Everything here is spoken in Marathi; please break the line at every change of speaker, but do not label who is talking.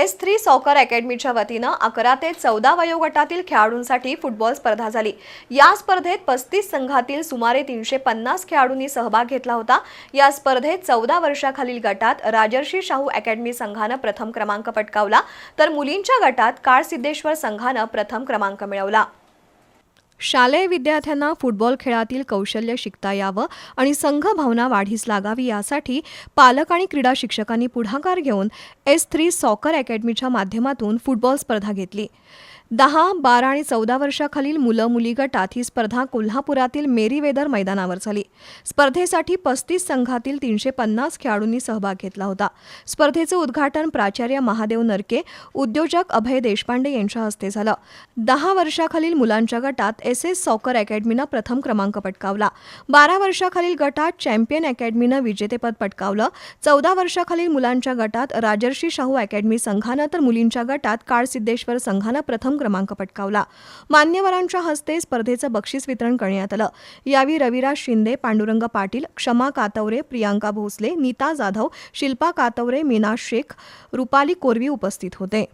एस थ्री सॉकर अकॅडमीच्या वतीनं अकरा ते चौदा वयोगटातील खेळाडूंसाठी फुटबॉल स्पर्धा झाली. या स्पर्धेत पस्तीस संघातील सुमारे तीनशे पन्नास खेळाडूंनी सहभाग घेतला होता. या स्पर्धेत चौदा वर्षाखालील गटात राजर्षी शाहू अकॅडमी संघानं प्रथम क्रमांक पटकावला तर मुलींच्या गटात काळ सिद्धेश्वर संघानं प्रथम क्रमांक मिळवला. शालेय विद्यार्थ्यांना फुटबॉल खेळातील कौशल्य शिकता यावं आणि संघ भावना वाढीस लागावी यासाठी पालक आणि क्रीडा शिक्षकांनी पुढाकार घेऊन एस थ्री सॉकर अकॅडमीच्या माध्यमातून फुटबॉल स्पर्धा घेतली. दहा बारा आणि चौदा वर्षाखालील मुलं मुली गटात ही स्पर्धा कोल्हापुरातील मेरीवेदर मैदानावर झाली. स्पर्धेसाठी पस्तीस संघातील तीनशे पन्नास खेळाडूंनी सहभाग घेतला होता. स्पर्धेचं उद्घाटन प्राचार्य महादेव नरके उद्योजक अभय देशपांडे यांच्या हस्ते झालं. दहा वर्षाखालील मुलांच्या गटात एस एस सॉकर अकॅडमीनं प्रथम क्रमांक पटकावला. बारा वर्षाखालील गटात चॅम्पियन अकॅडमीनं विजेतेपद पटकावलं. चौदा वर्षाखालील मुलांच्या गटात राजर्षी शाहू अकॅडमी संघानं तर मुलींच्या गटात काळ सिद्धेश्वर संघानं प्रथम क्रमांक पटकावला. मान्यवरांच्या हस्ते स्पर्धेचं बक्षीस वितरण करण्यात आलं. यावेळी रविराज शिंदे पांडुरंग पाटील क्षमा कातवरे प्रियांका भोसले नीता जाधव शिल्पा कातवरे मीना शेख रुपाली कोरवी उपस्थित होते.